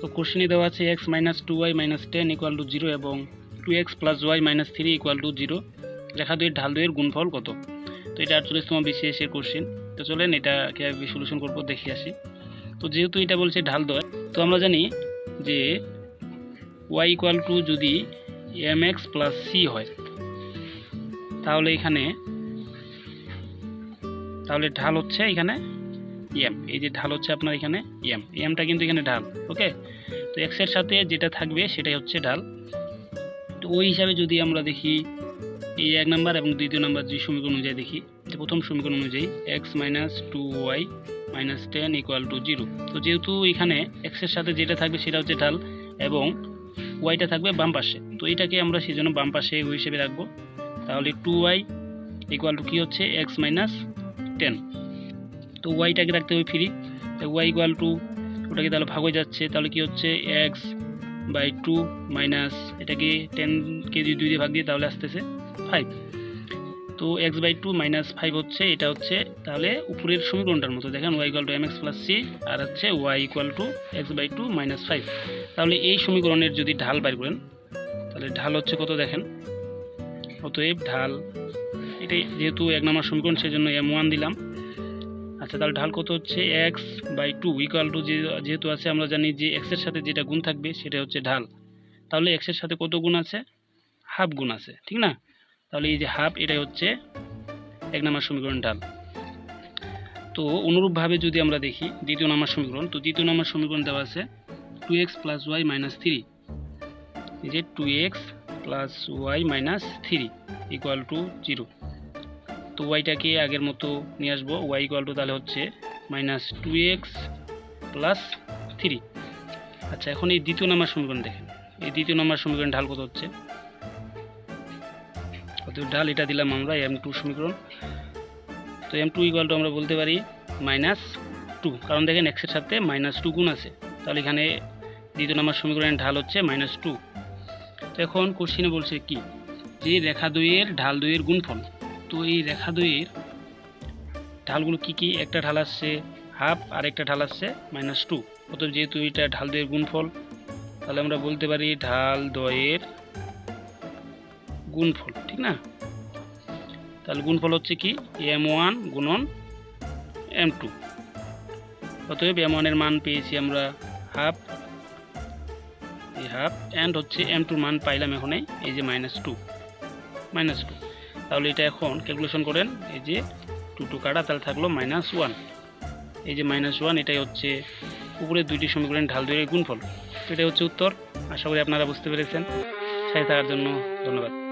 তো কোশ্চেনে দেওয়া আছে X minus two Y minus ten equal to zero এবং two X plus Y minus three equal to zero রেখা দুইয়ের ঢাল দুইয়ের গুণফল কত? তো এটা আটচল্লিশতম বিসিএসের কোশ্চেন তো চলেন এটা কীভাবে সলিউশন করব, দেখে আসি। তো যেহেতু এটা বলছে ঢাল দয় তো আমরা জানি যে ওয়াই ইকুয়াল টু যদি এম এক্স প্লাস সি হয়, তাহলে এখানে, তাহলে ঢাল হচ্ছে এখানে এম এই যে ঢাল হচ্ছে আপনার এখানে এম এমটা কিন্তু এখানে ঢাল ওকে তো এক্সের সাথে যেটা থাকবে সেটাই হচ্ছে ঢাল। তো ওই হিসাবে যদি আমরা দেখি, এই এক নাম্বার এবং দ্বিতীয় নাম্বার যে সমীকরণ অনুযায়ী দেখি, যে প্রথম সমীকরণ অনুযায়ী X minus two Y minus ten equal to zero তো যেহেতু এখানে এক্সের সাথে যেটা থাকবে সেটা হচ্ছে ঢাল এবং ওয়াইটা থাকবে বাম পাশে, তো এটাকে আমরা সেই জন্য বাম পাশে ওই হিসেবে রাখব। তাহলে টু ওয়াই ইকুয়াল টু কী হচ্ছে? এক্স মাইনাস টেন তো ওয়াইটাকে রাখতে হবে ফ্রি ওয়াই ইকুয়াল টু ওটাকে তাহলে ভাগ হয়ে যাচ্ছে, তাহলে কি হচ্ছে? এক্স বাই টু মাইনাস এটাকে টেনকে যদি দুই দিয়ে ভাগ দিয়ে তাহলে আসতেছে ফাইভ তো X by two minus five হচ্ছে, এটা হচ্ছে তাহলে উপরের সমীকরণটার মতো। দেখেন Y equal to M X plus C আর হচ্ছে Y equal to X by two minus five তাহলে এই সমীকরণের যদি ঢাল বাইর করেন, তাহলে ঢাল হচ্ছে কত দেখেন? অতএব ঢাল, এটাই যেহেতু এক নম্বর সমীকরণ, সেজন্য এম ওয়ান দিলাম। আচ্ছা তাহলে ঢাল কত হচ্ছে? X by two equal to যেহেতু আছে, আমরা জানি যে এক্সের সাথে যেটা গুণ থাকবে, সেটা হচ্ছে ঢাল। তাহলে এক্সের সাথে কত গুণ আছে? হাফ গুণ আছে, ঠিক না? তাহলে এই যে হাফ এটাই হচ্ছে এক নম্বর সমীকরণ ঢাল। তো অনুরূপভাবে যদি আমরা দেখি, দ্বিতীয় নম্বর সমীকরণ, তো দ্বিতীয় নম্বর সমীকরণ দেওয়া আছে two X plus Y minus three এই যে two X plus Y minus three equal to zero তো ওয়াইটাকে আগের মতো নিয়ে আসব ওয়াই ইকুয়াল টু তাহলে হচ্ছে minus two X plus three আচ্ছা এখন এই দ্বিতীয় নম্বর সমীকরণ দেখেন। এই দ্বিতীয় নম্বর সমীকরণ ঢাল কত হচ্ছে? কত ঢাল এটা দিলাম আমরা এম টু সমীকরণ। তো এম টু ইকুয়াল টু আমরা বলতে পারি মাইনাস টু কারণ দেখেন এক্সের সাথে মাইনাস টু গুণ আছে। তাহলে এখানে দ্বিতীয় নম্বর সমীকরণের ঢাল হচ্ছে মাইনাস টু তো এখন কোশ্চিনে বলছে কি? যে রেখা দইয়ের ঢাল দইয়ের গুণফল। তো এই রেখা দইয়ের ঢালগুলো কি কি? একটা ঢাল আসছে হাফ আর একটা ঢাল আসছে মাইনাস টু অতএব যেহেতু এটা ঢাল দইয়ের গুণফল, তাহলে আমরা বলতে পারি ঢাল দয়ের গুণফল, ঠিক না? তাহলে গুণফল হচ্ছে কি? এম ওয়ান গুণন এম টু অতএব এম ওয়ানের মান পেয়েছি আমরা হাফ হাফ অ্যান্ড হচ্ছে এম টুর মান পাইলাম এখানে, এই যে মাইনাস টু মাইনাস টু তাহলে এটা এখন ক্যালকুলেশন করেন, এই যে টু টু কাটা, তাহলে থাকল মাইনাস ওয়ান এই যে মাইনাস ওয়ান এটাই হচ্ছে উপরে দুইটি সমীকরণ ঢাল দুইয়ের গুণফল। এটাই হচ্ছে উত্তর। আশা করি আপনারা বুঝতে পেরেছেন। সাথে থাকার জন্য ধন্যবাদ।